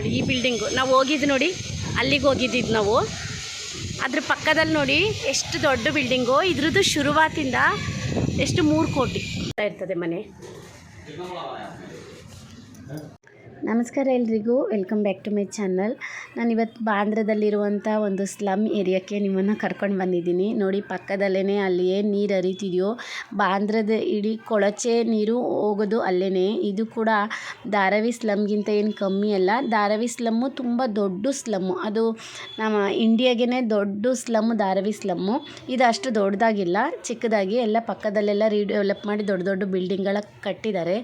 ನೋಡಿ, ಈ ಬಿಲ್ಡಿಂಗು ನಾವು ಹೋಗಿದ್ದು ನೋಡಿ, ಅಲ್ಲಿಗೆ ಹೋಗಿದ್ದಿದ್ದು ನಾವು. ಅದ್ರ ಪಕ್ಕದಲ್ಲಿ ನೋಡಿ, ಎಷ್ಟು ದೊಡ್ಡ ಬಿಲ್ಡಿಂಗು ಇದ್ರದ್ದು ಶುರುವಾತಿಂದ ಎಷ್ಟು ಮೂರು ಕೋಟಿ ಇರ್ತದೆ ಮನೆ. ನಮಸ್ಕಾರ ಎಲ್ರಿಗೂ. Welcome back to my channel ನಾನು ಇವತ್ತು ಬಾಂದ್ರದಲ್ಲಿರುವಂಥ ಒಂದು ಸ್ಲಮ್ ಏರಿಯಾಕ್ಕೆ ನಿಮ್ಮನ್ನು ಕರ್ಕೊಂಡು ಬಂದಿದ್ದೀನಿ. ನೋಡಿ ಪಕ್ಕದಲ್ಲೇ ಅಲ್ಲಿ ಏನು ನೀರು ಹರಿತಿದೆಯೋ, ಬಾಂದ್ರದ ಇಡೀ ಕೊಳಚೆ ನೀರು ಹೋಗೋದು ಅಲ್ಲೇ ಇದು ಕೂಡ ಧಾರಾವಿ ಸ್ಲಮ್ಗಿಂತ ಏನು ಕಮ್ಮಿ ಅಲ್ಲ. ಧಾರಾವಿ ಸ್ಲಮ್ಮು ತುಂಬ ದೊಡ್ಡ ಸ್ಲಮ್ಮು. ಅದು ನಮ್ಮ ಇಂಡಿಯಾಗೇ ದೊಡ್ಡ ಸ್ಲಮ್ ಧಾರಾವಿ ಸ್ಲಮ್ಮು. ಇದು ಅಷ್ಟು ದೊಡ್ಡದಾಗಿಲ್ಲ. ಚಿಕ್ಕದಾಗಿ ಎಲ್ಲ ಪಕ್ಕದಲ್ಲೆಲ್ಲ ರೀಡೆವಲಪ್ ಮಾಡಿ ದೊಡ್ಡ ದೊಡ್ಡ ಬಿಲ್ಡಿಂಗ್ಗಳ ಕಟ್ಟಿದ್ದಾರೆ.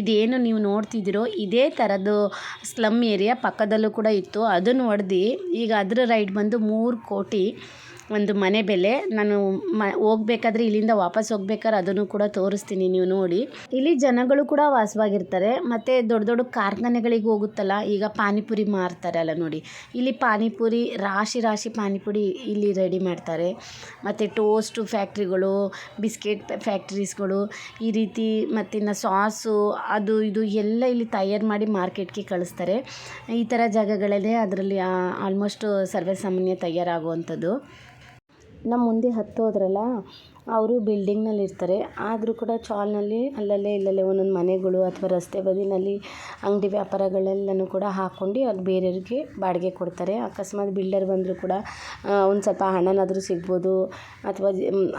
ಇದೇನು ನೀವು ನೋಡ್ತಿದ್ದೀರೋ, ಇದೇ ಥರದ್ದು ಸ್ಲಮ್ ಏರಿಯಾ ಪಕ್ಕದಲ್ಲೂ ಕೂಡ ಇತ್ತು. ಅದನ್ನು ಹೊಡ್ದು ಈಗ ಅದರ ರೈಟ್ ಬಂದು ಮೂರು ಕೋಟಿ ಒಂದು ಮನೆ ಬೆಲೆ. ನಾನು ಮ, ಹೋಗ್ಬೇಕಾದ್ರೆ ಇಲ್ಲಿಂದ ವಾಪಸ್ ಹೋಗ್ಬೇಕಾದ್ರೆ ಅದನ್ನು ಕೂಡ ತೋರಿಸ್ತೀನಿ ನೀವು ನೋಡಿ. ಇಲ್ಲಿ ಜನಗಳು ಕೂಡ ವಾಸವಾಗಿರ್ತಾರೆ. ಮತ್ತು ದೊಡ್ಡ ದೊಡ್ಡ ಕಾರ್ಖಾನೆಗಳಿಗೆ ಹೋಗುತ್ತಲ್ಲ, ಈಗ ಪಾನಿಪುರಿ ಮಾರ್ತಾರಲ್ಲ ನೋಡಿ. ಇಲ್ಲಿ ಪಾನಿಪುರಿ, ರಾಶಿ ರಾಶಿ ಪಾನಿಪುರಿ ಇಲ್ಲಿ ರೆಡಿ ಮಾಡ್ತಾರೆ. ಮತ್ತು ಟೋಸ್ಟು ಫ್ಯಾಕ್ಟ್ರಿಗಳು ಬಿಸ್ಕೆಟ್ ಫ್ಯಾಕ್ಟ್ರೀಸ್ಗಳು ಈ ರೀತಿ ಮತ್ತಿನ್ನು ಸಾಸು ಅದು ಇದು ಎಲ್ಲ ಇಲ್ಲಿ ತಯಾರು ಮಾಡಿ ಮಾರ್ಕೆಟ್ಗೆ ಕಳಿಸ್ತಾರೆ. ಈ ಥರ ಜಾಗಗಳಲ್ಲೇ ಅದರಲ್ಲಿ ಆಲ್ಮೋಸ್ಟ್ ಸರ್ವೇ ಸಾಮಾನ್ಯ ತಯಾರಾಗುವಂಥದ್ದು. ನಮ್ಮ ಮುಂದೆ ಹತ್ತೋದ್ರಲ್ಲ, ಅವರು ಬಿಲ್ಡಿಂಗ್ನಲ್ಲಿ ಇರ್ತಾರೆ. ಆದರೂ ಕೂಡ ಚಾಲ್ನಲ್ಲಿ ಅಲ್ಲಲ್ಲೇ ಇಲ್ಲಲ್ಲೇ ಒಂದೊಂದು ಮನೆಗಳು ಅಥವಾ ರಸ್ತೆ ಬದಿನಲ್ಲಿ ಅಂಗಡಿ ವ್ಯಾಪಾರಗಳೆಲ್ಲನೂ ಕೂಡ ಹಾಕ್ಕೊಂಡು ಅದು ಬೇರೆಯವ್ರಿಗೆ ಬಾಡಿಗೆ ಕೊಡ್ತಾರೆ. ಅಕಸ್ಮಾತ್ ಬಿಲ್ಡರ್ ಬಂದರೂ ಕೂಡ ಒಂದು ಸ್ವಲ್ಪ ಹಣನಾದರೂ ಸಿಗ್ಬೋದು. ಅಥವಾ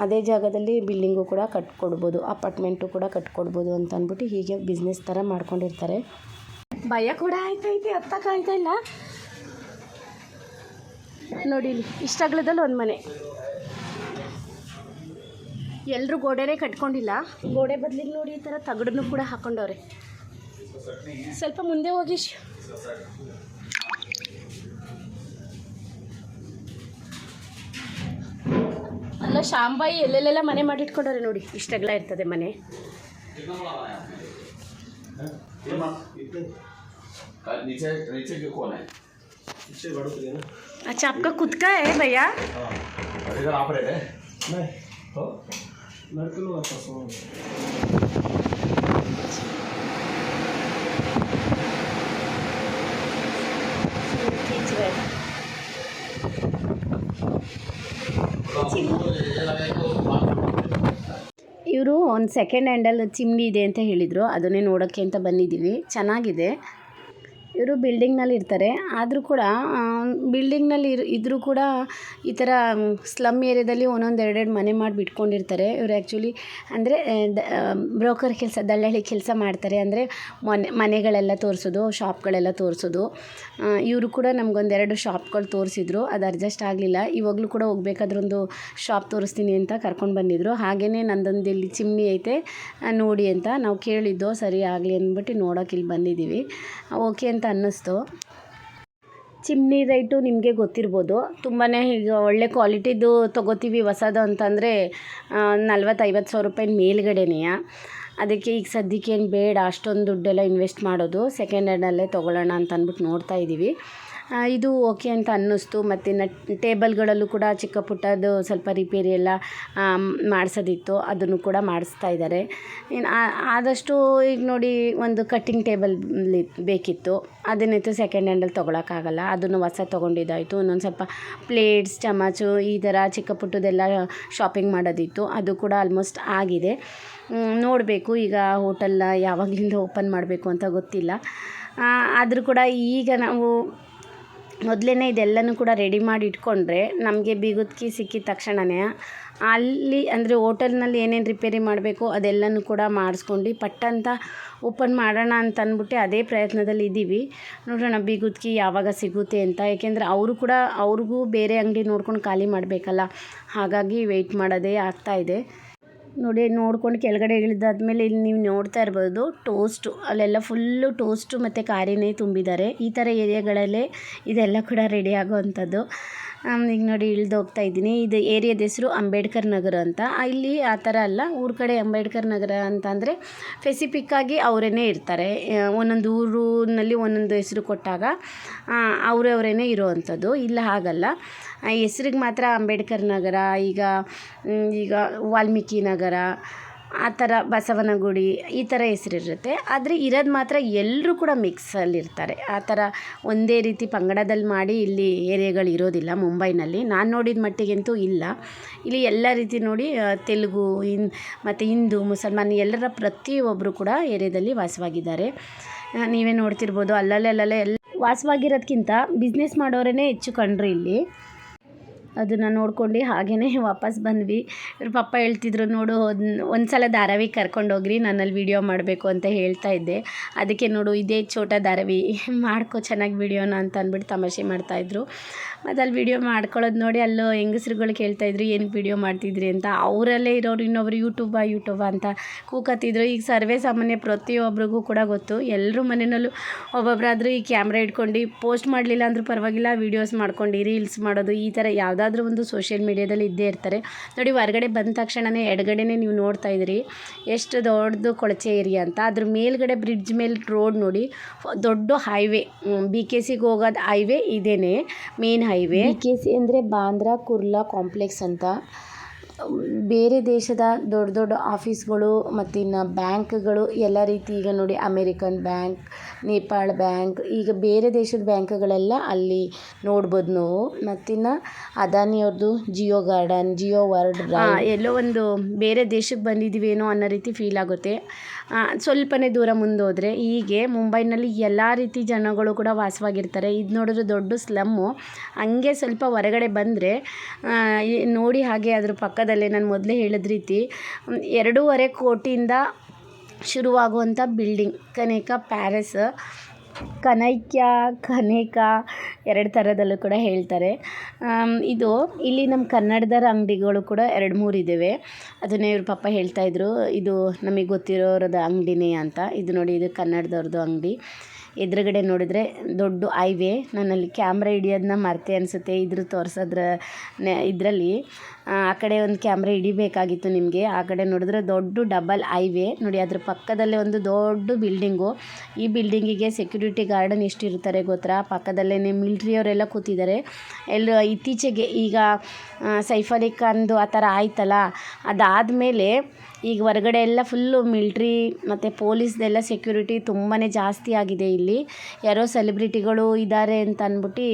ಅದೇ ಜಾಗದಲ್ಲಿ ಬಿಲ್ಡಿಂಗು ಕೂಡ ಕಟ್ಕೊಡ್ಬೋದು. ಅಪಾರ್ಟ್ಮೆಂಟು ಕೂಡ ಕಟ್ಕೊಡ್ಬೋದು ಅಂತ ಅಂದ್ಬಿಟ್ಟು ಹೀಗೆ ಬಿಸ್ನೆಸ್ ಥರ ಮಾಡ್ಕೊಂಡಿರ್ತಾರೆ. ಭಯ ಕೂಡ ಆಯ್ತೈತೆ ಹತ್ತಕ್ಕಾಯ್ತಾ ಇಲ್ಲ ನೋಡಿ ಇಲ್ಲಿ. ಇಷ್ಟಾಗ್ಲದಲ್ಲಿ ಒಂದು ಮನೆ. ಎಲ್ಲರೂ ಗೋಡೆನೇ ಕಟ್ಕೊಂಡಿಲ್ಲ ಗೋಡೆ ಬದಲಿಗೆ ನೋಡಿ ಈ ಥರ ತಗಡನ್ನು ಕೂಡ ಹಾಕೊಂಡವ್ರೆ ಸ್ವಲ್ಪ ಮುಂದೆ ಹೋಗಿ ಶ್- ಅಲ್ಲ ಶಾಂಬಾಯಿ ಎಲ್ಲೆಲ್ಲೆಲ್ಲ ಮನೆ ಮಾಡಿಟ್ಕೊಂಡವ್ರೆ ನೋಡಿ ಇಷ್ಟೆಲ್ಲ ಇರ್ತದೆ ಮನೆ नीचे नीचे क्यों कौन है अच्छा आपका खुद का है भैया ಇವರು ಒಂದು ಸೆಕೆಂಡ್ ಹ್ಯಾಂಡಲ್ ಚಿಮ್ನಿ ಇದೆ ಅಂತ ಹೇಳಿದರು. ಅದನ್ನೇ ನೋಡೋಕ್ಕೆ ಅಂತ ಬಂದಿದ್ದೀವಿ. ಚೆನ್ನಾಗಿದೆ. ಇವರು ಬಿಲ್ಡಿಂಗ್ನಲ್ಲಿ ಇರ್ತಾರೆ. ಆದರೂ ಕೂಡ ಬಿಲ್ಡಿಂಗ್ನಲ್ಲಿ ಇರ್ ಇದ್ದರೂ ಕೂಡ ಈ ಥರ ಸ್ಲಮ್ ಏರಿಯಾದಲ್ಲಿ ಒಂದೊಂದು ಎರಡೆರಡು ಮನೆ ಮಾಡಿ ಬಿಟ್ಕೊಂಡಿರ್ತಾರೆ. ಇವರು ಆ್ಯಕ್ಚುಲಿ ಅಂದರೆ ಬ್ರೋಕರ್ ಕೆಲಸ ದಳ್ಳಾಳಿ ಕೆಲಸ ಮಾಡ್ತಾರೆ. ಅಂದರೆ ಮೊನೆ, ಮನೆಗಳೆಲ್ಲ ತೋರಿಸೋದು ಶಾಪ್ಗಳೆಲ್ಲ ತೋರಿಸೋದು. ಇವರು ಕೂಡ ನಮಗೊಂದೆರಡು ಶಾಪ್ಗಳು ತೋರಿಸಿದ್ರು. ಅದು ಅಡ್ಜಸ್ಟ್ ಆಗಲಿಲ್ಲ. ಇವಾಗಲೂ ಕೂಡ ಹೋಗ್ಬೇಕಾದ್ರೆ ಒಂದು ಶಾಪ್ ತೋರಿಸ್ತೀನಿ ಅಂತ ಕರ್ಕೊಂಡು ಬಂದಿದ್ರು. ಹಾಗೆಯೇ ನಂದೊಂದು ಇಲ್ಲಿ ಚಿಮ್ನಿ ಐತೆ ನೋಡಿ ಅಂತ ನಾವು ಕೇಳಿದ್ದೋ ಸರಿ ಆಗಲಿ ಅಂದ್ಬಿಟ್ಟು ನೋಡೋಕೆ ಇಲ್ಲಿ ಬಂದಿದ್ದೀವಿ. ಓಕೆ ಅಂತ ಅನ್ನಿಸ್ತು. ಚಿಮ್ನಿ ರೈಟು ನಿಮಗೆ ಗೊತ್ತಿರ್ಬೋದು. ತುಂಬಾ ಈಗ ಒಳ್ಳೆ ಕ್ವಾಲಿಟಿದು ತೊಗೋತೀವಿ ಹೊಸದು ಅಂತಂದರೆ ನಲ್ವತ್ತೈವತ್ತು ಸಾವಿರ ರೂಪಾಯಿ ಮೇಲ್ಗಡೆನೆ ಅದಕ್ಕೆ ಈಗ ಸದ್ಯಕ್ಕೆ ಏನು ಬೇಡ, ಅಷ್ಟೊಂದು ದುಡ್ಡೆಲ್ಲ ಇನ್ವೆಸ್ಟ್ ಮಾಡೋದು ಸೆಕೆಂಡ್ ಹ್ಯಾಂಡಲ್ಲೇ ತೊಗೊಳ್ಳೋಣ ಅಂತ ಅಂದ್ಬಿಟ್ಟು ನೋಡ್ತಾ ಇದ್ದೀವಿ ಇದು ಓಕೆ ಅಂತ ಅನ್ನಿಸ್ತು. ಮತ್ತು ನ ಟೇಬಲ್ಗಳಲ್ಲೂ ಕೂಡ ಚಿಕ್ಕ ಪುಟ್ಟದ್ದು ಸ್ವಲ್ಪ ರಿಪೇರಿ ಎಲ್ಲ ಮಾಡಿಸೋದಿತ್ತು. ಅದನ್ನು ಕೂಡ ಮಾಡಿಸ್ತಾ ಇದ್ದಾರೆ. ಇನ್ನು ಆದಷ್ಟು ಈಗ ನೋಡಿ ಒಂದು ಕಟ್ಟಿಂಗ್ ಟೇಬಲ್ ಬೇಕಿತ್ತು. ಅದನ್ನಿತ್ತು ಸೆಕೆಂಡ್ ಹ್ಯಾಂಡಲ್ಲಿ ತೊಗೊಳಕ್ಕಾಗಲ್ಲ. ಅದನ್ನು ಹೊಸ ತೊಗೊಂಡಿದ್ದಾಯಿತು. ಇನ್ನೊಂದು ಸ್ವಲ್ಪ ಪ್ಲೇಟ್ಸ್ ಚಮಚು ಈ ಥರ ಚಿಕ್ಕ ಪುಟ್ಟದೆಲ್ಲ ಶಾಪಿಂಗ್ ಮಾಡೋದಿತ್ತು. ಅದು ಕೂಡ ಆಲ್ಮೋಸ್ಟ್ ಆಗಿದೆ. ನೋಡಬೇಕು. ಈಗ ಹೋಟೆಲ್ನ ಯಾವಾಗಲಿಂದ ಓಪನ್ ಮಾಡಬೇಕು ಅಂತ ಗೊತ್ತಿಲ್ಲ. ಆದರೂ ಕೂಡ ಈಗ ನಾವು ಮೊದಲೇ ಇದೆಲ್ಲನೂ ಕೂಡ ರೆಡಿ ಮಾಡಿ ಇಟ್ಕೊಂಡ್ರೆ ನಮಗೆ ಬೀಗುದ್ಕಿ ಸಿಕ್ಕಿದ ತಕ್ಷಣವೇ ಅಲ್ಲಿ ಅಂದರೆ ಹೋಟೆಲ್ನಲ್ಲಿ ಏನೇನು ರಿಪೇರಿ ಮಾಡಬೇಕು ಅದೆಲ್ಲನೂ ಕೂಡ ಮಾಡಿಸ್ಕೊಂಡು ಪಟ್ಟಂತ ಓಪನ್ ಮಾಡೋಣ ಅಂತ ಅಂದ್ಬಿಟ್ಟು ಅದೇ ಪ್ರಯತ್ನದಲ್ಲಿ ಇದ್ದೀವಿ ನೋಡೋಣ ಬೀಗುದ್ಕಿ ಯಾವಾಗ ಸಿಗುತ್ತೆ ಅಂತ. ಏಕೆಂದರೆ ಅವರು ಕೂಡ ಅವ್ರಿಗೂ ಬೇರೆ ಅಂಗಡಿ ನೋಡ್ಕೊಂಡು ಖಾಲಿ ಮಾಡಬೇಕಲ್ಲ. ಹಾಗಾಗಿ ವೆಯ್ಟ್ ಮಾಡೋದೇ ಆಗ್ತಾಯಿದೆ ನೋಡಿ, ನೋಡ್ಕೊಂಡು ಕೆಳಗಡೆ ಇಳಿದಾದ್ಮೇಲೆ ಇಲ್ಲಿ ನೀವು ನೋಡ್ತಾ ಇರ್ಬೋದು ಟೋಸ್ಟು ಅಲ್ಲೆಲ್ಲ ಫುಲ್ಲು ಟೋಸ್ಟು ಮತ್ತು ಕಾರಿನೇ ತುಂಬಿದ್ದಾರೆ. ಈ ಥರ ಏರಿಯಾಗಳಲ್ಲೇ ಇದೆಲ್ಲ ಕೂಡ ರೆಡಿ ಆಗೋವಂಥದ್ದು. ಈಗ ನೋಡಿ, ಇಳ್ದು ಹೋಗ್ತಾ ಇದ್ದೀನಿ. ಇದು ಏರಿಯಾದ ಹೆಸರು ಅಂಬೇಡ್ಕರ್ ನಗರ ಅಂತ. ಇಲ್ಲಿ ಆ ಥರ ಅಲ್ಲ, ಊರ ಕಡೆ ಅಂಬೇಡ್ಕರ್ ನಗರ ಅಂತ ಅಂದರೆ ಫೆಸಿಫಿಕ್ಕಾಗಿ ಅವರೇ ಇರ್ತಾರೆ. ಒಂದೊಂದು ಊರಿನಲ್ಲಿ ಒಂದೊಂದು ಹೆಸರು ಕೊಟ್ಟಾಗ ಅವರೇ ಅವರೇನೇ ಇರೋವಂಥದ್ದು. ಇಲ್ಲ ಹಾಗಲ್ಲ. ಹೆಸ್ರಿಗೆ ಮಾತ್ರ ಅಂಬೇಡ್ಕರ್ ನಗರ, ಈಗ ಈಗ ವಾಲ್ಮೀಕಿ ನಗರ, ಆ ಥರ ಬಸವನಗುಡಿ ಈ ಥರ ಹೆಸರಿರುತ್ತೆ. ಆದರೆ ಇರೋದು ಮಾತ್ರ ಎಲ್ಲರೂ ಕೂಡ ಮಿಕ್ಸಲ್ಲಿರ್ತಾರೆ. ಆ ಥರ ಒಂದೇ ರೀತಿ ಪಂಗಡದಲ್ಲಿ ಮಾಡಿ ಇಲ್ಲಿ ಏರಿಯಾಗಳು ಇರೋದಿಲ್ಲ ಮುಂಬೈನಲ್ಲಿ. ನಾನು ನೋಡಿದ ಮಟ್ಟಿಗೆಂತೂ ಇಲ್ಲ. ಇಲ್ಲಿ ಎಲ್ಲ ರೀತಿ ನೋಡಿ ತೆಲುಗು ಇನ್ ಮತ್ತು ಹಿಂದೂ, ಮುಸಲ್ಮಾನ್ ಎಲ್ಲರ ಪ್ರತಿಯೊಬ್ಬರು ಕೂಡ ಏರಿಯಾದಲ್ಲಿ ವಾಸವಾಗಿದ್ದಾರೆ. ನೀವೇ ನೋಡ್ತಿರ್ಬೋದು ಅಲ್ಲಲ್ಲೇ ಅಲ್ಲಲ್ಲೇ ಎಲ್ಲ ವಾಸವಾಗಿರೋದ್ಕಿಂತ ಬಿಸ್ನೆಸ್ ಮಾಡೋರೇ ಹೆಚ್ಚು ಕಣ್ರಿ ಇಲ್ಲಿ. ಅದನ್ನು ನೋಡ್ಕೊಂಡು ಹಾಗೇ ವಾಪಸ್ ಬಂದ್ವಿ. ಇವ್ರ ಪಪ್ಪ ಹೇಳ್ತಿದ್ರು, ನೋಡು, ಒಂದು ಸಲ ಧಾರಾವಿ ಕರ್ಕೊಂಡೋಗ್ರಿ ನಾನಲ್ಲಿ ವೀಡಿಯೋ ಮಾಡಬೇಕು ಅಂತ ಹೇಳ್ತಾ ಇದ್ದೆ. ಅದಕ್ಕೆ ನೋಡು, ಇದೇ ಚೋಟ ಧಾರಾವಿ, ಮಾಡ್ಕೊ, ಚೆನ್ನಾಗಿ ವೀಡಿಯೋನ ಅಂತ ಅಂದ್ಬಿಟ್ಟು ತಮಾಷೆ ಮಾಡ್ತಾಯಿದ್ರು ಮತ್ತು ಅಲ್ಲಿ ವೀಡಿಯೋ ಮಾಡ್ಕೊಳ್ಳೋದು ನೋಡಿ, ಅಲ್ಲೂ ಹೆಂಗಸ್ರುಗಳು ಕೇಳ್ತಾಯಿದ್ರು ಏನಕ್ಕೆ ವೀಡಿಯೋ ಮಾಡ್ತಿದ್ರಿ ಅಂತ. ಅವರಲ್ಲೇ ಇರೋರು ಇನ್ನೊಬ್ರು, ಯೂಟ್ಯೂಬಾ ಯೂಟ್ಯೂಬ ಅಂತ ಕೂಕತ್ತಿದ್ರು. ಈಗ ಸರ್ವೇ ಸಾಮಾನ್ಯ ಪ್ರತಿಯೊಬ್ಬರಿಗೂ ಕೂಡ ಗೊತ್ತು. ಎಲ್ಲರೂ ಮನೆಯಲ್ಲೂ ಒಬ್ಬೊಬ್ಬರಾದರೂ ಈ ಕ್ಯಾಮ್ರಾ ಇಟ್ಕೊಂಡು ಪೋಸ್ಟ್ ಮಾಡಲಿಲ್ಲ ಅಂದರೂ ಪರವಾಗಿಲ್ಲ, ವೀಡಿಯೋಸ್ ಮಾಡ್ಕೊಂಡು ರೀಲ್ಸ್ ಮಾಡೋದು ಈ ಥರ ಯಾವುದಾದ್ರೂ ಒಂದು ಸೋಷಿಯಲ್ ಮೀಡ್ಯಾದಲ್ಲಿ ಇದ್ದೇ ಇರ್ತಾರೆ. ನೋಡಿ, ಹೊರಗಡೆ ಬಂದ ತಕ್ಷಣವೇ ಎಡಗಡೆನೇ ನೀವು ನೋಡ್ತಾ ಇದ್ದೀರಿ. ಎಷ್ಟು ದೊಡ್ಡದು ಕೊಳಚೆ ಏರಿಯಾ ಅಂತ. ಅದ್ರ ಮೇಲ್ಗಡೆ ಬ್ರಿಡ್ಜ್ ಮೇಲೆ ರೋಡ್ ನೋಡಿ, ದೊಡ್ಡ ಹೈವೇ ಬಿ ಕೆ ಸಿಗೆ ಹೋಗೋದು ಹೈವೇ ಇದೇನೆ main highway B K C ಅಂದರೆ ಬಾಂದ್ರಾ ಕುರ್ಲಾ ಕಾಂಪ್ಲೆಕ್ಸ್ ಅಂತ. ಬೇರೆ ದೇಶದ ದೊಡ್ಡ ದೊಡ್ಡ ಆಫೀಸ್ಗಳು ಮತ್ತು ಇನ್ನು ಬ್ಯಾಂಕ್ಗಳು ಎಲ್ಲ ರೀತಿ ಈಗ ನೋಡಿ ಅಮೇರಿಕನ್ ಬ್ಯಾಂಕ್ ನೇಪಾಳ ಬ್ಯಾಂಕ್ ಈಗ ಬೇರೆ ದೇಶದ ಬ್ಯಾಂಕ್ಗಳೆಲ್ಲ ಅಲ್ಲಿ ನೋಡ್ಬೋದು ನಾವು. ಮತ್ತಿನ್ನು ಅದಾನಿಯವ್ರದ್ದು ಜಿಯೋ ಗಾರ್ಡನ್ ಜಿಯೋ ವರ್ಲ್ಡ್ ಎಲ್ಲೋ ಒಂದು ಬೇರೆ ದೇಶಕ್ಕೆ ಬಂದಿದ್ದೀವೇನೋ ಅನ್ನೋ ರೀತಿ ಫೀಲ್ ಆಗುತ್ತೆ. ಸ್ವಲ್ಪನೇ ದೂರ ಮುಂದೋದ್ರೆ ಹೀಗೆ ಮುಂಬೈನಲ್ಲಿ ಎಲ್ಲ ರೀತಿ ಜನಗಳು ಕೂಡ ವಾಸವಾಗಿರ್ತಾರೆ. ಇದು ನೋಡಿದ್ರೆ ದೊಡ್ಡ ಸ್ಲಮ್ಮು ಹಂಗೆ ಸ್ವಲ್ಪ ಹೊರಗಡೆ ಬಂದರೆ ನೋಡಿ ಹಾಗೆ ಅದ್ರ ಪಕ್ಕದಲ್ಲೇ ನಾನು ಮೊದಲೇ ಹೇಳಿದ ರೀತಿ ಎರಡೂವರೆ ಕೋಟಿಯಿಂದ ಶುರುವಾಗುವಂಥ ಬಿಲ್ಡಿಂಗ್ ಕನೇಕ ಪ್ಯಾಲೇಸ್ ಕನೈಕ್ಯ, ಕನೇಕ ಎರಡು ಥರದಲ್ಲೂ ಕೂಡ ಹೇಳ್ತಾರೆ. ಇದು ಇಲ್ಲಿ ನಮ್ಮ ಕನ್ನಡದರ ಅಂಗಡಿಗಳು ಕೂಡ ಎರಡು ಮೂರು ಇದ್ದಾವೆ. ಅದನ್ನೇ ಇವ್ರ ಪಾಪ ಹೇಳ್ತಾಯಿದ್ರು ಇದು ನಮಗೆ ಗೊತ್ತಿರೋರದ ಅಂಗಡಿನೇ ಅಂತ. ಇದು ನೋಡಿ, ಇದು ಕನ್ನಡದವ್ರದ್ದು ಅಂಗಡಿ. ಎದುರುಗಡೆ ನೋಡಿದರೆ ದೊಡ್ಡ ಹೈವೇ ನಾನಲ್ಲಿ ಕ್ಯಾಮ್ರಾ ಹಿಡಿಯೋದನ್ನ ಮರ್ತೆ ಅನಿಸುತ್ತೆ. ಇದ್ರ ತೋರಿಸೋದ್ರ ಇದರಲ್ಲಿ ಆ ಕಡೆ ಒಂದು ಕ್ಯಾಮ್ರಾ ಹಿಡಿಬೇಕಾಗಿತ್ತು ನಿಮಗೆ. ಆ ಕಡೆ ನೋಡಿದ್ರೆ ದೊಡ್ಡ ಡಬಲ್ ಹೈವೇ ನೋಡಿ, ಅದ್ರ ಪಕ್ಕದಲ್ಲೇ ಒಂದು ದೊಡ್ಡ ಬಿಲ್ಡಿಂಗು ಈ ಬಿಲ್ಡಿಂಗಿಗೆ ಸೆಕ್ಯೂರಿಟಿ ಗಾರ್ಡನ್ ಎಷ್ಟು ಇರ್ತಾರೆ ಗೊತ್ತಾ? ಪಕ್ಕದಲ್ಲೇ ಮಿಲ್ಟ್ರಿಯವರೆಲ್ಲ ಕೂತಿದ್ದಾರೆ. ಎಲ್ಲ ಇತ್ತೀಚೆಗೆ ಈಗ ಸೈಫ್ ಅಲಿ ಖಾನ್ದು ಆ ಥರ ಆಯ್ತಲ್ಲ? ಅದಾದಮೇಲೆ ಈಗ ಹೊರಗಡೆ ಎಲ್ಲ ಫುಲ್ಲು ಮಿಲ್ಟ್ರಿ ಮತ್ತು ಪೊಲೀಸ್ದೆಲ್ಲ ಸೆಕ್ಯೂರಿಟಿ ತುಂಬಾ ಜಾಸ್ತಿ ಆಗಿದೆ ಇಲ್ಲಿ. ಯಾರೋ ಸೆಲೆಬ್ರಿಟಿಗಳು ಇದ್ದಾರೆ ಅಂತ ಅಂದ್ಬಿಟ್ಟು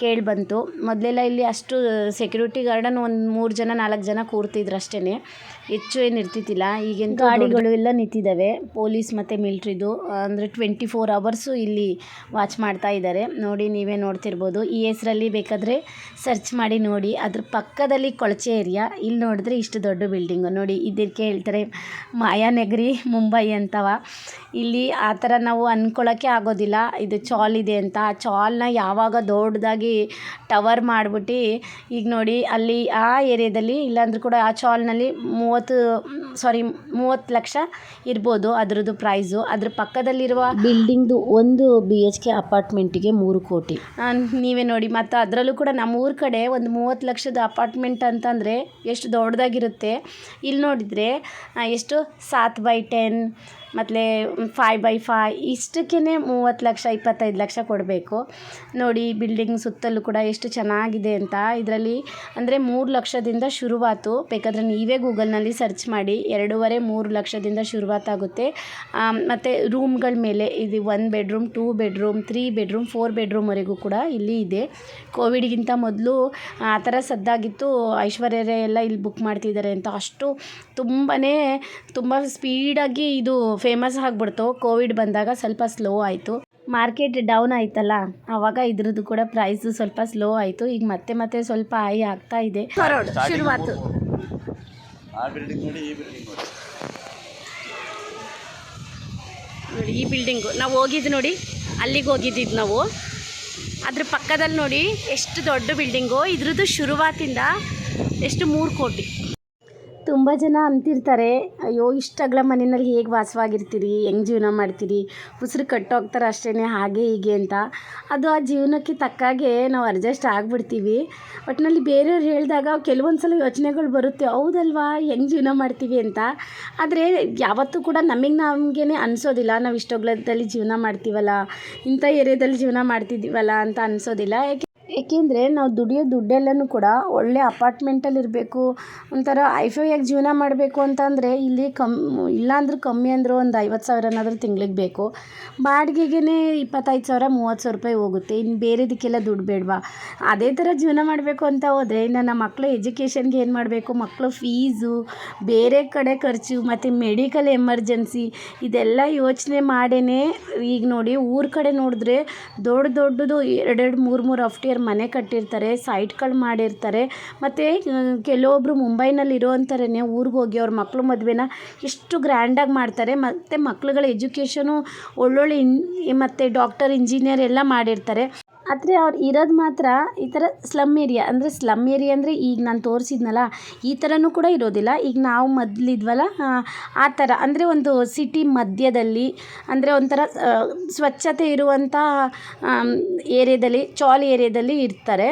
ಕೇಳಿಬಂತು ಮೊದಲೆಲ್ಲ ಇಲ್ಲಿ ಅಷ್ಟು ಸೆಕ್ಯೂರಿಟಿ ಗಾರ್ಡನ್ ಒಂದು ಮೂರು ಜನ ನಾಲ್ಕು ಜನ ಕೂರ್ತಿದ್ರು ಅಷ್ಟೇ ಹೆಚ್ಚು ಏನು ಇರ್ತಿತ್ತಿಲ್ಲ ಈಗಿನ ಗಾಡಿಗಳು ಎಲ್ಲ ನಿಂತಿದ್ದಾವೆ ಪೊಲೀಸ್ ಮತ್ತು ಮಿಲ್ಟ್ರಿದು ಅಂದರೆ ಟ್ವೆಂಟಿ ಫೋರ್ ಅವರ್ಸು ಇಲ್ಲಿ ವಾಚ್ ಮಾಡ್ತಾ ಇದ್ದಾರೆ ನೋಡಿ ನೀವೇ ನೋಡ್ತಿರ್ಬೋದು. ಈ ಹೆಸರಲ್ಲಿ ಬೇಕಾದರೆ ಸರ್ಚ್ ಮಾಡಿ ನೋಡಿ. ಅದ್ರ ಪಕ್ಕದಲ್ಲಿ ಕೊಳಚೆ ಏರಿಯಾ ಇಲ್ಲಿ ನೋಡಿದ್ರೆ ಇಷ್ಟು ದೊಡ್ಡ ಬಿಲ್ಡಿಂಗು ನೋಡಿ ಇದಕ್ಕೆ ಹೇಳ್ತಾರೆ ಮಾಯಾನಗರಿ ಮುಂಬೈ ಅಂತವ. ಇಲ್ಲಿ ಆ ಥರ ನಾವು ಅಂದ್ಕೊಳ್ಳೋಕ್ಕೆ ಆಗೋದಿಲ್ಲ. ಇದು ಚಾಲ್ ಇದೆ ಅಂತ. ಆ ಚಾಲ್ನ ಯಾವಾಗ ದೊಡ್ಡದಾಗಿ ಟವರ್ ಮಾಡಿಬಿಟ್ಟು ಈಗ ನೋಡಿ ಅಲ್ಲಿ ಆ ಏರಿಯಾದಲ್ಲಿ ಇಲ್ಲಾಂದ್ರೂ ಕೂಡ ಆ ಚಾಲ್ನಲ್ಲಿ ಮೂವತ್ತು ಸಾರಿ ಮೂವತ್ತು ಲಕ್ಷ ಇರ್ಬೋದು ಅದರದ್ದು ಪ್ರೈಸು ಅದ್ರ ಪಕ್ಕದಲ್ಲಿರುವ ಬಿಲ್ಡಿಂಗ್ದು ಒಂದು ಬಿ ಎಚ್ ಕೆ ಅಪಾರ್ಟ್ಮೆಂಟಿಗೆ ಮೂರು ಕೋಟಿ. ನೀವೇ ನೋಡಿ. ಮತ್ತು ಅದರಲ್ಲೂ ಕೂಡ ನಮ್ಮ ಊರ ಕಡೆ ಒಂದು ಮೂವತ್ತು ಲಕ್ಷದ ಅಪಾರ್ಟ್ಮೆಂಟ್ ಅಂತಂದರೆ ಎಷ್ಟು ದೊಡ್ಡದಾಗಿರುತ್ತೆ. ಇಲ್ಲಿ ನೋಡಿದರೆ ಎಷ್ಟು ಸಾತ್ ಬೈ ಟೆನ್ ಮತ್ತು ಫೈ ಬೈ ಫೈ ಇಷ್ಟಕ್ಕೇ ಮೂವತ್ತು ಲಕ್ಷ, ಇಪ್ಪತ್ತೈದು ಲಕ್ಷ ಕೊಡಬೇಕು. ನೋಡಿ ಬಿಲ್ಡಿಂಗ್ ಸುತ್ತಲೂ ಕೂಡ ಎಷ್ಟು ಚೆನ್ನಾಗಿದೆ ಅಂತ. ಇದರಲ್ಲಿ ಅಂದರೆ ಮೂರು ಲಕ್ಷದಿಂದ ಶುರುವಾತು. ಬೇಕಾದರೆ ನೀವೇ ಗೂಗಲ್ನಲ್ಲಿ ಸರ್ಚ್ ಮಾಡಿ, ಎರಡೂವರೆ, ಮೂರು ಲಕ್ಷದಿಂದ ಶುರುವಾತಾಗುತ್ತೆ. ಮತ್ತು ರೂಮ್ಗಳ ಮೇಲೆ ಇದು one bedroom two bedroom three bedroom four ಬೆಡ್ರೂಮ್ವರೆಗೂ ಕೂಡ ಇಲ್ಲಿ ಇದೆ. ಕೋವಿಡ್ಗಿಂತ ಮೊದಲು ಆ ಥರ ಸದ್ದಾಗಿತ್ತು. ಐಶ್ವರ್ಯರೇ ಎಲ್ಲ ಇಲ್ಲಿ ಬುಕ್ ಮಾಡ್ತಿದ್ದಾರೆ ಅಂತ ಅಷ್ಟು ತುಂಬಾ ತುಂಬ ಸ್ಪೀಡಾಗಿ ಇದು ಫೇಮಸ್ ಆಗಿಬಿಡ್ತು. ಕೋವಿಡ್ ಬಂದಾಗ ಸ್ವಲ್ಪ ಸ್ಲೋ ಆಯಿತು. ಮಾರ್ಕೆಟ್ ಡೌನ್ ಆಯ್ತಲ್ಲ ಆವಾಗ ಇದ್ರದ್ದು ಕೂಡ ಪ್ರೈಸ್ ಸ್ವಲ್ಪ ಸ್ಲೋ ಆಯಿತು. ಈಗ ಮತ್ತೆ ಮತ್ತೆ ಸ್ವಲ್ಪ ಹೈ ಆಗ್ತಾ ಇದೆ. ಶುರುವಾತು. ಆ ನೋಡಿ ಈ ಬಿಲ್ಡಿಂಗ್ ನೋಡಿ. ನೋಡಿ ಈ ಬಿಲ್ಡಿಂಗು ನಾವು ಹೋಗಿದ್ದು ನೋಡಿ ಅಲ್ಲಿಗೆ ಹೋಗಿದ್ದಿದ್ದು ನಾವು. ಅದ್ರ ಪಕ್ಕದಲ್ಲಿ ನೋಡಿ ಎಷ್ಟು ದೊಡ್ಡ ಬಿಲ್ಡಿಂಗು ಇದ್ರದ್ದು ಶುರುವಾತಿಂದ ಎಷ್ಟು ಮೂರು ಕೋಟಿ. ತುಂಬ ಜನ ಅಂತಿರ್ತಾರೆ, ಅಯ್ಯೋ ಇಷ್ಟಗಳ ಮನೆಯಲ್ಲಿ ಹೇಗೆ ವಾಸವಾಗಿರ್ತೀರಿ? ಹೆಂಗೆ ಜೀವನ ಮಾಡ್ತೀರಿ? ಉಸಿರು ಕಟ್ಟೋಗ್ತಾರೆ ಅಷ್ಟೇ ಹಾಗೆ ಹೀಗೆ ಅಂತ. ಅದು ಆ ಜೀವನಕ್ಕೆ ತಕ್ಕಾಗೆ ನಾವು ಅಡ್ಜಸ್ಟ್ ಆಗಿಬಿಡ್ತೀವಿ. ಒಟ್ಟಿನಲ್ಲಿ ಬೇರೆಯವ್ರು ಹೇಳಿದಾಗ ಕೆಲವೊಂದು ಸಲ ಯೋಚನೆಗಳು ಬರುತ್ತೆ, ಹೌದಲ್ವಾ, ಹೆಂಗೆ ಜೀವನ ಮಾಡ್ತೀವಿ? ಅಂತ. ಆದರೆ ಯಾವತ್ತೂ ಕೂಡ ನಮಗೆ ನಮಗೇನೆ ಅನಿಸೋದಿಲ್ಲ, ನಾವು ಇಷ್ಟೊಗ್ಲದಲ್ಲಿ ಜೀವನ ಮಾಡ್ತೀವಲ್ಲ, ಇಂಥ ಏರಿಯಾದಲ್ಲಿ ಜೀವನ ಮಾಡ್ತಿದ್ದೀವಲ್ಲ ಅಂತ ಅನಿಸೋದಿಲ್ಲ. ಯಾಕೆ ಏಕೆಂದರೆ ನಾವು ದುಡಿಯೋ ದುಡ್ಡೆಲ್ಲನೂ ಕೂಡ ಒಳ್ಳೆ ಅಪಾರ್ಟ್ಮೆಂಟಲ್ಲಿ ಇರಬೇಕು. ಒಂಥರ ಐಫೈಯಾಗಿ ಜೀವನ ಮಾಡಬೇಕು ಅಂತಂದರೆ ಇಲ್ಲಿ ಕಮ್, ಇಲ್ಲಾಂದ್ರೂ ಕಮ್ಮಿ ಅಂದರೂ ಒಂದು ಐವತ್ತು ಸಾವಿರನಾದರೂ ತಿಂಗ್ಳಿಗೆ ಬೇಕು. ಬಾಡಿಗೆಗೇ ಇಪ್ಪತ್ತೈದು ಸಾವಿರ, ಮೂವತ್ತು ಸಾವಿರ ರೂಪಾಯಿ ಹೋಗುತ್ತೆ. ಇನ್ನು ಬೇರೆದಕ್ಕೆಲ್ಲ ದುಡ್ಡು ಬೇಡವಾ? ಅದೇ ಥರ ಜೀವನ ಮಾಡಬೇಕು ಅಂತ ಹೋದರೆ ನನ್ನ ಮಕ್ಕಳು ಎಜುಕೇಷನ್ಗೆ ಏನು ಮಾಡಬೇಕು? ಮಕ್ಕಳು ಫೀಸು, ಬೇರೆ ಕಡೆ ಖರ್ಚು, ಮತ್ತು ಮೆಡಿಕಲ್ ಎಮರ್ಜೆನ್ಸಿ ಇದೆಲ್ಲ ಯೋಚನೆ ಮಾಡೇ ಈಗ ನೋಡಿ ಊರ ಕಡೆ ನೋಡಿದ್ರೆ ದೊಡ್ಡ ದೊಡ್ಡದು ಎರಡೆರಡು ಮೂರು ಮೂರು ಮನೆ ಕಟ್ಟಿರ್ತಾರೆ ಸೈಟ್ಗಳು ಮಾಡಿರ್ತಾರೆ. ಮತ್ತು ಕೆಲವೊಬ್ಬರು ಮುಂಬೈನಲ್ಲಿ ಇರೋವಂಥರೇ ಊರಿಗೆ ಹೋಗಿ ಅವ್ರ ಮಕ್ಳ ಮದುವೆನ ಎಷ್ಟು ಗ್ರ್ಯಾಂಡಾಗಿ ಮಾಡ್ತಾರೆ. ಮತ್ತು ಮಕ್ಳುಗಳ ಎಜುಕೇಷನು ಒಳ್ಳೊಳ್ಳೆ ಇನ್, ಮತ್ತು ಡಾಕ್ಟರ್ ಇಂಜಿನಿಯರ್ ಎಲ್ಲ ಮಾಡಿರ್ತಾರೆ. ಆದರೆ ಅವ್ರು ಇರೋದು ಮಾತ್ರ ಈ ಥರ ಸ್ಲಮ್ ಏರಿಯಾ ಅಂದರೆ ಸ್ಲಮ್ ಏರಿಯಾ ಅಂದರೆ ಈಗ ನಾನು ತೋರಿಸಿದ್ನಲ್ಲ, ಈ ಥರನೂ ಕೂಡ ಇರೋದಿಲ್ಲ. ಈಗ ನಾವು ಮೊದಲಿದ್ವಲ್ಲ, ಆ ಥರ ಅಂದರೆ ಒಂದು ಸಿಟಿ ಮಧ್ಯದಲ್ಲಿ, ಅಂದರೆ ಒಂಥರ ಸ್ವಚ್ಛತೆ ಇರುವಂಥ ಏರಿಯಾದಲ್ಲಿ, ಚಾಲ್ ಏರಿಯಾದಲ್ಲಿ ಇರ್ತಾರೆ.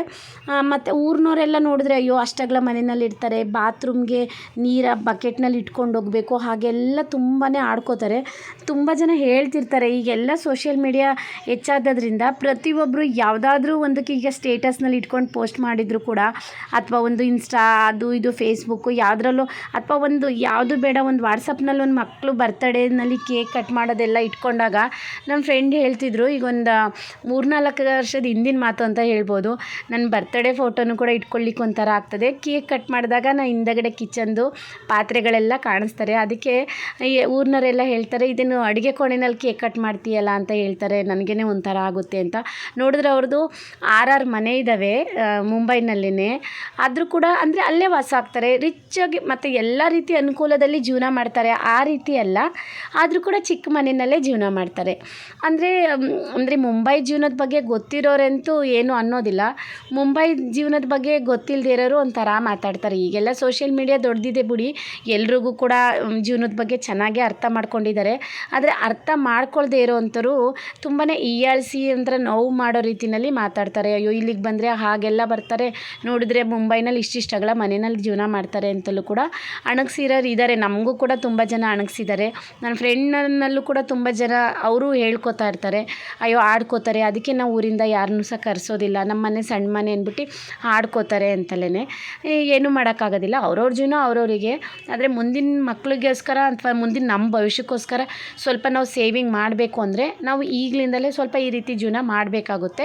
ಮತ್ತು ಊರಿನವರೆಲ್ಲ ನೋಡಿದ್ರೆ, ಅಯ್ಯೋ ಅಷ್ಟಗಳ ಮನೆಯಲ್ಲಿ ಇರ್ತಾರೆ. ಬಾತ್ರೂಮ್ಗೆ ನೀರ ಬಕೆಟ್ನಲ್ಲಿ ಇಟ್ಕೊಂಡು ಹೋಗಬೇಕು. ಹಾಗೆಲ್ಲ ತುಂಬಾ ಆಡ್ಕೋತಾರೆ. ತುಂಬ ಜನ ಹೇಳ್ತಿರ್ತಾರೆ. ಈಗೆಲ್ಲ ಸೋಷಿಯಲ್ ಮೀಡಿಯಾ ಹೆಚ್ಚಾದದ್ರಿಂದ ಪ್ರತಿಯೊಬ್ಬರು ಯಾವುದಾದ್ರೂ ಒಂದಕ್ಕೆ ಈಗ ಸ್ಟೇಟಸ್ನಲ್ಲಿ ಇಟ್ಕೊಂಡು ಪೋಸ್ಟ್ ಮಾಡಿದರೂ ಕೂಡ, ಅಥವಾ ಒಂದು ಇನ್ಸ್ಟಾ ಅದು ಇದು ಫೇಸ್ಬುಕ್ಕು ಯಾವುದ್ರಲ್ಲೂ ಅಥವಾ ಒಂದು ಯಾವುದು ಬೇಡ, ಒಂದು ವಾಟ್ಸಪ್ನಲ್ಲಿ ಒಂದು ಮಕ್ಕಳು ಬರ್ತಡೇನಲ್ಲಿ ಕೇಕ್ ಕಟ್ ಮಾಡೋದೆಲ್ಲ ಇಟ್ಕೊಂಡಾಗ ನಮ್ಮ ಫ್ರೆಂಡ್ ಹೇಳ್ತಿದ್ರು, ಈಗ ಒಂದು ಮೂರ್ನಾಲ್ಕು ವರ್ಷದ ಹಿಂದಿನ ಮಾತು ಅಂತ ಹೇಳ್ಬೋದು. ನನ್ನ ಬರ್ತಡೇ ಫೋಟೋನು ಕೂಡ ಇಟ್ಕೊಳ್ಳಿಕ್ಕೆ ಒಂಥರ ಆಗ್ತದೆ. ಕೇಕ್ ಕಟ್ ಮಾಡಿದಾಗ ನಾ ಹಿಂದಗಡೆ ಕಿಚನ್ದು ಪಾತ್ರೆಗಳೆಲ್ಲ ಕಾಣಿಸ್ತಾರೆ. ಅದಕ್ಕೆ ಊರಿನವರೆಲ್ಲ ಹೇಳ್ತಾರೆ, ಇದನ್ನು ಅಡುಗೆ ಕೋಣೆನಲ್ಲಿ ಕೇಕ್ ಕಟ್ ಮಾಡ್ತೀಯಲ್ಲ ಅಂತ ಹೇಳ್ತಾರೆ. ನನಗೇ ಒಂಥರ ಆಗುತ್ತೆ ಅಂತ. ನೋಡಿದ್ರೆ ಅವ್ರದ್ದು ಆರ್ ಆರ್ ಮನೆ ಇದ್ದಾವೆ ಮುಂಬೈನಲ್ಲಿನೇ. ಆದರೂ ಕೂಡ ಅಂದರೆ ಅಲ್ಲೇ ವಾಸ ಆಗ್ತಾರೆ. ರಿಚ್ಚಾಗಿ ಮತ್ತು ಎಲ್ಲ ರೀತಿ ಅನುಕೂಲದಲ್ಲಿ ಜೀವನ ಮಾಡ್ತಾರೆ. ಆ ರೀತಿ ಅಲ್ಲ. ಆದರೂ ಕೂಡ ಚಿಕ್ಕ ಮನೆಯಲ್ಲೇ ಜೀವನ ಮಾಡ್ತಾರೆ. ಅಂದರೆ ಅಂದರೆ ಮುಂಬೈ ಜೀವನದ ಬಗ್ಗೆ ಗೊತ್ತಿರೋರಂತೂ ಏನು ಅನ್ನೋದಿಲ್ಲ. ಮುಂಬೈ ಜೀವನದ ಬಗ್ಗೆ ಗೊತ್ತಿಲ್ಲದೆ ಇರೋರು ಒಂಥರ ಮಾತಾಡ್ತಾರೆ. ಈಗೆಲ್ಲ ಸೋಷಿಯಲ್ ಮೀಡಿಯಾ ದೊಡ್ಡದಿದೆ ಬಿಡಿ. ಎಲ್ರಿಗೂ ಕೂಡ ಜೀವನದ ಬಗ್ಗೆ ಚೆನ್ನಾಗೇ ಅರ್ಥ ಮಾಡ್ಕೊಂಡಿದ್ದಾರೆ. ಆದರೆ ಅರ್ಥ ಮಾಡ್ಕೊಳ್ದೇ ಇರೋವಂಥವ್ರು ತುಂಬಾ ಇಯಾಳಿಸಿ ಅಂದ್ರೆ ನೋವು ಮಾಡೋ ರೀತಿಯಲ್ಲಿ ಮಾತಾಡ್ತಾರೆ. ಅಯ್ಯೋ, ಇಲ್ಲಿಗೆ ಬಂದರೆ ಹಾಗೆಲ್ಲ ಬರ್ತಾರೆ. ನೋಡಿದ್ರೆ ಮುಂಬೈನಲ್ಲಿ ಇಷ್ಟಿಷ್ಟು ಅಗಲ ಮನೆಯಲ್ಲಿ ಜೀವನ ಮಾಡ್ತಾರೆ ಅಂತಲೂ ಕೂಡ ಅಣಗಿಸಿರೋರು ಇದ್ದಾರೆ ನಮಗೂ ಕೂಡ ತುಂಬ ಜನ ಅಣಗಿಸಿದ್ದಾರೆ. ನನ್ನ ಫ್ರೆಂಡ್ನಲ್ಲೂ ಕೂಡ ತುಂಬ ಜನ ಅವರು ಹೇಳ್ಕೊತಾ ಇರ್ತಾರೆ. ಅಯ್ಯೋ, ಆಡ್ಕೋತಾರೆ. ಅದಕ್ಕೆ ನಾವು ಊರಿಂದ ಯಾರನ್ನೂ ಸಹ ಕರೆಸೋದಿಲ್ಲ. ನಮ್ಮ ಮನೆ ಸಣ್ಣ ಮನೆ ಅಂದ್ಬಿಟ್ಟು ಆಡ್ಕೋತಾರೆ ಅಂತಲೇ ಏನೂ ಮಾಡೋಕ್ಕಾಗೋದಿಲ್ಲ. ಅವ್ರವ್ರ ಜೀವನ ಅವ್ರವರಿಗೆ. ಆದರೆ ಮುಂದಿನ ಮಕ್ಳಿಗೋಸ್ಕರ ಅಥವಾ ಮುಂದಿನ ನಮ್ಮ ಭವಿಷ್ಯಕ್ಕೋಸ್ಕರ ಸ್ವಲ್ಪ ನಾವು ಸೇವಿಂಗ್ ಮಾಡಬೇಕು ಅಂದರೆ ನಾವು ಈಗಲಿಂದಲೇ ಸ್ವಲ್ಪ ಈ ರೀತಿ ಜೀವನ ಮಾಡಬೇಕಾಗುತ್ತೆ.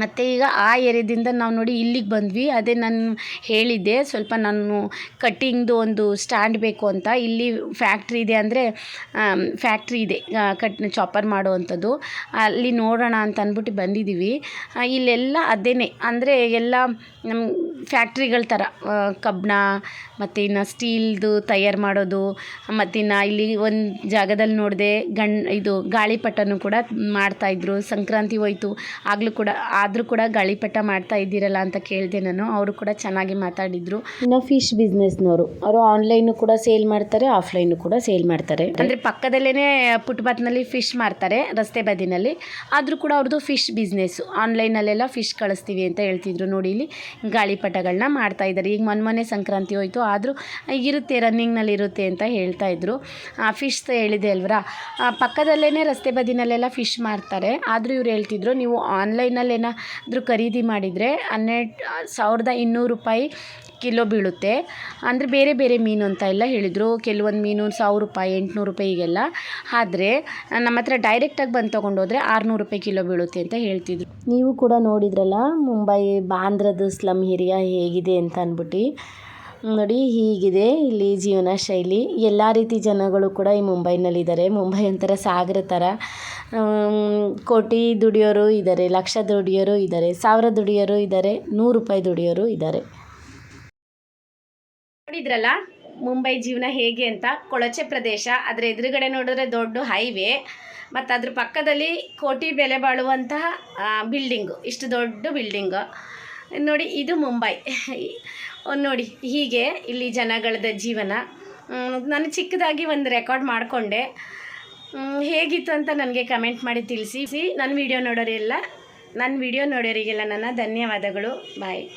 ಮತ್ತು ಈಗ ಆ ಏರಿಯಾದಿಂದ ನಾವು ನೋಡಿ ಇಲ್ಲಿಗೆ ಬಂದ್ವಿ. ಅದೇ ನಾನು ಹೇಳಿದ್ದೆ, ಸ್ವಲ್ಪ ನಾನು ಕಟ್ಟಿಂಗ್ದು ಒಂದು ಸ್ಟ್ಯಾಂಡ್ ಬೇಕು ಅಂತ. ಇಲ್ಲಿ ಫ್ಯಾಕ್ಟ್ರಿ ಇದೆ ಅಂದರೆ ಫ್ಯಾಕ್ಟ್ರಿ ಇದೆ ಕಟ್, ಚಾಪರ್ ಮಾಡುವಂಥದ್ದು. ಅಲ್ಲಿ ನೋಡೋಣ ಅಂತ ಅಂದ್ಬಿಟ್ಟು ಬಂದಿದ್ದೀವಿ ಇಲ್ಲೆಲ್ಲ ಅದೇನೆ, ಅಂದರೆ ಎಲ್ಲ ನಮ್ಮ ಫ್ಯಾಕ್ಟ್ರಿಗಳ ಥರ ಕಬ್ಬಣ, ಮತ್ತು ಇನ್ನು ಸ್ಟೀಲ್ದು ತಯಾರು ಮಾಡೋದು, ಮತ್ತು ಇನ್ನು ಇಲ್ಲಿ ಒಂದು ಜಾಗದಲ್ಲಿ ನೋಡಿದೆ ಗಣ್ ಇದು ಗಾಳಿಪಟನೂ ಕೂಡ ಮಾಡ್ತಾಯಿದ್ರು ಸಂಕ್ರಾಂತಿ ಹೋಯ್ತು, ಆಗಲೂ ಕೂಡ ಆದರೂ ಕೂಡ ಗಾಳಿಪಟ ಮಾಡ್ತಾ ಇದ್ದೀರಲ್ಲ ಅಂತ ಕೇಳಿದೆ ನಾನು. ಅವರು ಕೂಡ ಚೆನ್ನಾಗಿ ಮಾತಾಡಿದ್ರು. ಇನ್ನು ಫಿಶ್ ಬಿಸ್ನೆಸ್ನವರು. ಅವರು ಆನ್ಲೈನು ಕೂಡ ಸೇಲ್ ಮಾಡ್ತಾರೆ ಆಫ್ಲೈನು ಕೂಡ ಸೇಲ್ ಮಾಡ್ತಾರೆ. ಅಂದರೆ ಪಕ್ಕದಲ್ಲೇ ಫುಟ್ಪಾತ್ನಲ್ಲಿ ಫಿಶ್ ಮಾರ್ತಾರೆ ರಸ್ತೆ ಬದಿನಲ್ಲಿ. ಆದರೂ ಕೂಡ ಅವ್ರದ್ದು ಫಿಶ್ ಬಿಸ್ನೆಸ್ಸು ಆನ್ಲೈನಲ್ಲೆಲ್ಲ ಫಿಶ್ ಕಳಿಸ್ತೀವಿ ಅಂತ ಹೇಳ್ತಿದ್ರು ನೋಡಿ ಇಲ್ಲಿ. ಗಾಳಿಪಟಗಳನ್ನ ಮಾಡ್ತಾ ಇದ್ದಾರೆ. ಈಗ ಮೊನ್ನೆ ಮೊನ್ನೆ ಸಂಕ್ರಾಂತಿ ಹೋಯಿತು. ಆದರೂ ಇರುತ್ತೆ ರನ್ನಿಂಗ್ನಲ್ಲಿ ಇರುತ್ತೆ ಅಂತ ಹೇಳ್ತಾ ಇದ್ರು. ಫಿಶ್ ಹೇಳಿದೆ ಅಲ್ವರ? ಪಕ್ಕದಲ್ಲೇ ರಸ್ತೆ ಬದಿನಲ್ಲೆಲ್ಲ ಫಿಶ್ ಮಾರ್ತಾರೆ. ಆದರೂ ಇವ್ರು ಹೇಳ್ತಿದ್ರು ನೀವು ಆನ್ಲೈನಲ್ಲಿ ಏನಾದರೂ ಖರೀದಿ ಮಾಡಿದರೆ ಹನ್ನೆರಡು ಸಾವಿರದ ಇನ್ನೂರು ರೂಪಾಯಿ ಕಿಲೋ ಬೀಳುತ್ತೆ. ಅಂದರೆ ಬೇರೆ ಬೇರೆ ಮೀನು ಅಂತ ಎಲ್ಲ ಹೇಳಿದರು. ಕೆಲವೊಂದು ಮೀನು ಸಾವಿರ ರೂಪಾಯಿ, ಎಂಟುನೂರು ರೂಪಾಯಿ ಹೀಗೆಲ್ಲ. ಆದರೆ ನಮ್ಮ ಹತ್ರ ಡೈರೆಕ್ಟಾಗಿ ಬಂದು ತೊಗೊಂಡೋದ್ರೆ ಆರುನೂರು ರೂಪಾಯಿ ಕಿಲೋ ಬೀಳುತ್ತೆ ಅಂತ ಹೇಳ್ತಿದ್ರು. ನೀವು ಕೂಡ ನೋಡಿದ್ರಲ್ಲ, ಮುಂಬೈ ಬಾಂದ್ರದ ಸ್ಲಮ್ ಏರಿಯಾ ಹೇಗಿದೆ ಅಂತ ಅಂದ್ಬಿಟ್ಟು. ನೋಡಿ, ಹೀಗಿದೆ ಇಲ್ಲಿ ಜೀವನ ಶೈಲಿ. ಎಲ್ಲ ರೀತಿ ಜನಗಳು ಕೂಡ ಈ ಮುಂಬೈನಲ್ಲಿದ್ದಾರೆ. ಮುಂಬೈ ಒಂಥರ ಸಾಗರ ಥರ ಕೋಟಿ ದುಡಿಯೋರು ಇದ್ದಾರೆ ಲಕ್ಷ ದುಡಿಯೋರು ಇದ್ದಾರೆ ಸಾವಿರ ದುಡಿಯೋರು ಇದ್ದಾರೆ ನೂರು ರೂಪಾಯಿ ದುಡಿಯೋರು ಇದ್ದಾರೆ ನೋಡಿದ್ರಲ್ಲ, ಮುಂಬೈ ಜೀವನ ಹೇಗೆ ಅಂತ? ಕೊಳಚೆ ಪ್ರದೇಶ ಅದರ ಎದುರುಗಡೆ ನೋಡಿದ್ರೆ ದೊಡ್ಡ ಹೈವೇ, ಮತ್ತು ಅದ್ರ ಪಕ್ಕದಲ್ಲಿ ಕೋಟಿ ಬೆಲೆ ಬಾಳುವಂತಹ ಬಿಲ್ಡಿಂಗು ಇಷ್ಟು ದೊಡ್ಡ ಬಿಲ್ಡಿಂಗು ನೋಡಿ, ಇದು ಮುಂಬೈ. ನೋಡಿ, ಹೀಗೆ ಇಲ್ಲಿ ಜನಗಳದ ಜೀವನ. ನಾನು ಚಿಕ್ಕದಾಗಿ ಒಂದು ರೆಕಾರ್ಡ್ ಮಾಡಿಕೊಂಡೆ. ಹೇಗಿತ್ತು ಅಂತ ನನಗೆ ಕಮೆಂಟ್ ಮಾಡಿ ತಿಳಿಸಿ. ನನ್ನ ವಿಡಿಯೋ ನೋಡೋರೆಲ್ಲ ನನ್ನ ವಿಡಿಯೋ ನೋಡೋರಿಗೆಲ್ಲ ನನ್ನ ಧನ್ಯವಾದಗಳು. ಬಾಯ್